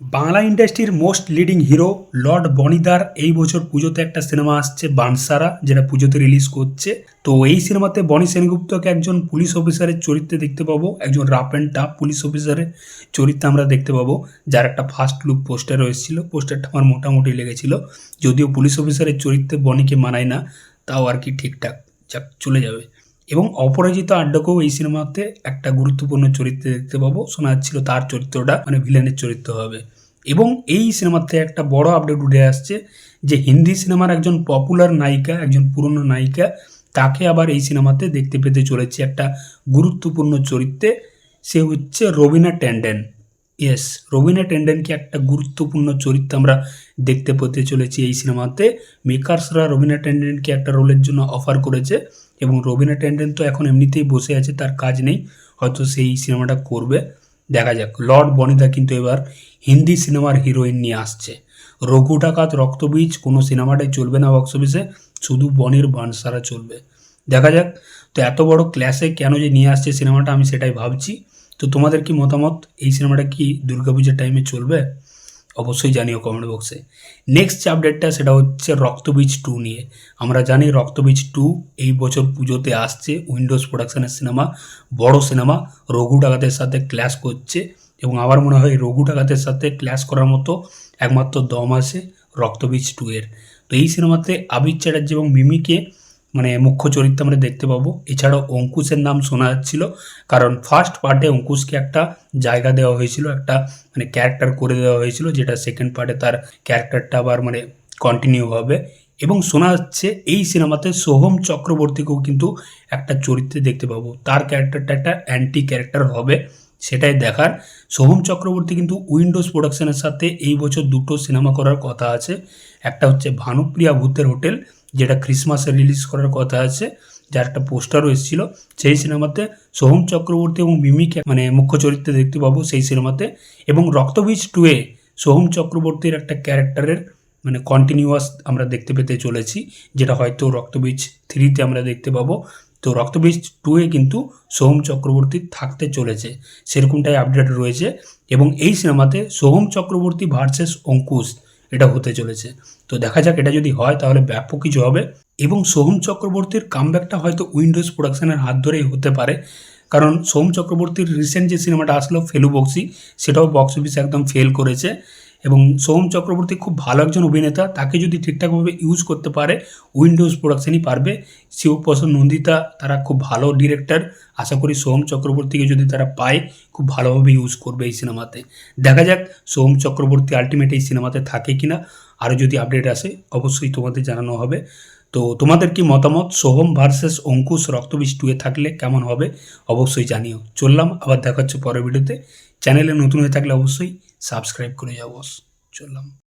বাংলা ইন্ডাস্ট্রির most leading hero lord বনিদার এই বছর পুজোতে একটা সিনেমা আসছে বানসারা, যেটা পুজোতে রিলিজ করছে। তো এই সিনেমাতে বনি সেনগুপ্তকে একজন পুলিশ অফিসারের চরিত্রে দেখতে পাবো, একজন রাফ অ্যান্ড টাফ পুলিশ অফিসারের চরিত্রে আমরা দেখতে পাবো, যার একটা ফার্স্ট লুক পোস্টার এসেছিল পোস্টারটা আমার মোটামুটি লেগেছিল। যদিও পুলিশ অফিসারের চরিত্রে বনিকে মানায় না, তাও আর কি ঠিকঠাক চলে যাবে। এবং অপরাজিত আড্ডাকেও এই সিনেমাতে একটা গুরুত্বপূর্ণ চরিত্রে দেখতে পাবো। শোনা যাচ্ছিল তার চরিত্রটা মানে ভিলেনের চরিত্র হবে। এবং এই সিনেমাতে একটা বড় আপডেট উঠে আসছে যে হিন্দি সিনেমার একজন পপুলার নায়িকা, একজন পুরনো নায়িকা, তাকে আবার এই সিনেমাতে দেখতে পেতে চলেছে একটা গুরুত্বপূর্ণ চরিত্রে। সে হচ্ছে রবিনা ট্যান্ডেন ইয়েস রবিনা ট্যান্ডেনকে একটা গুরুত্বপূর্ণ চরিত্র আমরা দেখতে পেতে চলেছি এই সিনেমাতে। মেকার্সরা রবিনা ট্যান্ডেনকে একটা রোলের জন্য অফার করেছে। এবং রবিনা ট্যান্ডেন তো এখন এমনিতেই বসে আছে, তার কাজ নেই, হয়তো সেই সিনেমাটা করবে। দেখা যাক, লর্ড বনিদা কিন্তু এবার হিন্দি সিনেমার হিরোইন নিয়ে আসছে। রঘু ডাকাত রক্তবীজ, কোনো সিনেমাটাই চলবে না বক্স অফিসে শুধু বনির বানসারা চলবে। দেখা যাক, তো এত বড় ক্লাসে কেন যে নিয়ে আসছে সিনেমাটা, আমি সেটাই ভাবছি। তো তোমাদের কি মতামত? এই সিনেমাটা কি দুর্গাপূজার টাইমে চলবে? অবশ্যই জানিও কমেন্ট বক্সে নেক্সট যে আপডেটটা সেটা হচ্ছে রক্তবীজ টু নিয়ে। আমরা জানি রক্তবীজ টু এই বছর পুজোতে আসছে উইন্ডোজ প্রোডাকশানের সিনেমা বড় সিনেমা রঘু ডাকাতের সাথে ক্ল্যাশ করছে এবং আমার মনে হয় রঘু ডাকাতের সাথে ক্ল্যাশ করার মতো একমাত্র দম আছে রক্তবীজ টু এর। তো এই সিনেমাতে আবির চ্যাটার্জি এবং মিমিকে মানে মুখ্য চরিত্র আমরা দেখতে পাবো। এছাড়াও অঙ্কুশের নাম শোনা যাচ্ছিল, কারণ ফার্স্ট পার্টে অঙ্কুশকে একটা জায়গা দেওয়া হয়েছিল, একটা মানে ক্যারেক্টার করে দেওয়া হয়েছিল, যেটা সেকেন্ড পার্টে তার ক্যারেক্টারটা আবার মানে কন্টিনিউ হবে। এবং শোনা যাচ্ছে এই সিনেমাতে সোহম চক্রবর্তীকেও কিন্তু একটা চরিত্রে দেখতে পাবো। তার ক্যারেক্টারটা একটা অ্যান্টি ক্যারেক্টার হবে, সেটাই দেখার। সোহম চক্রবর্তী কিন্তু উইন্ডোজ প্রোডাকশনের সাথে এই বছর দুটো সিনেমা করার কথা আছে। একটা হচ্ছে ভানুপ্রিয়া ভূতের হোটেল যেটা ক্রিসমাসে রিলিজ করার কথা আছে, যার একটা পোস্টারও এসেছিল, সেই সিনেমাতে সোহম চক্রবর্তী এবং মিমিকে মানে মুখ্য চরিত্রে দেখতে পাবো সেই সিনেমাতে এবং রক্তবীজ টুয়ে সোহম চক্রবর্তীর একটা ক্যারেক্টারের মানে কন্টিনিউয়াস আমরা দেখতে পেতে চলেছি, যেটা হয়তো রক্তবীজ থ্রিতে আমরা দেখতে পাবো। তো রক্তবীজ টুয়ে কিন্তু সোহম চক্রবর্তী থাকতে চলেছে, সেরকমটাই আপডেট রয়েছে। এবং এই সিনেমাতে সোহম চক্রবর্তী ভার্সেস অঙ্কুশ এটা হতে চলেছে। তো দেখা যাক এটা যদি হয় তাহলে ব্যাপক কিছু হবে এবং সোহম চক্রবর্তীর কামব্যাকটা হয়তো উইন্ডোজ প্রোডাকশানের হাত ধরেই হতে পারে। কারণ সোম চক্রবর্তীর রিসেন্ট যে সিনেমাটা আসলো ফেলু বক্সি সেটাও বক্স অফিসে একদম ফেল করেছে। এবং সোহম চক্রবর্তী খুব ভালো একজন অভিনেতা, তাকে যদি ঠিকঠাকভাবে ইউজ করতে পারে উইন্ডোজ প্রোডাকশনই পারবে। শিবপ্রসাদ নন্দিতা, তারা খুব ভালো ডিরেক্টর আশা করি সোহম চক্রবর্তীকে যদি তারা পায়, খুব ভালোভাবে ইউজ করবে এই সিনেমাতে। দেখা যাক সোহম চক্রবর্তী আলটিমেট এই সিনেমাতে থাকে কিনা। আরও যদি আপডেট আসে, অবশ্যই তোমাদের জানানো হবে। তো তোমাদের কি মতামত? সোহম ভার্সেস অঙ্কুশ রক্তবীজ টুয়ে থাকলে কেমন হবে? অবশ্যই জানিও। চললাম, আবার দেখা হচ্ছে পরের ভিডিওতে চ্যানেলে নতুন হয়ে থাকলে অবশ্যই সাবস্ক্রাইব করে যাব চললাম।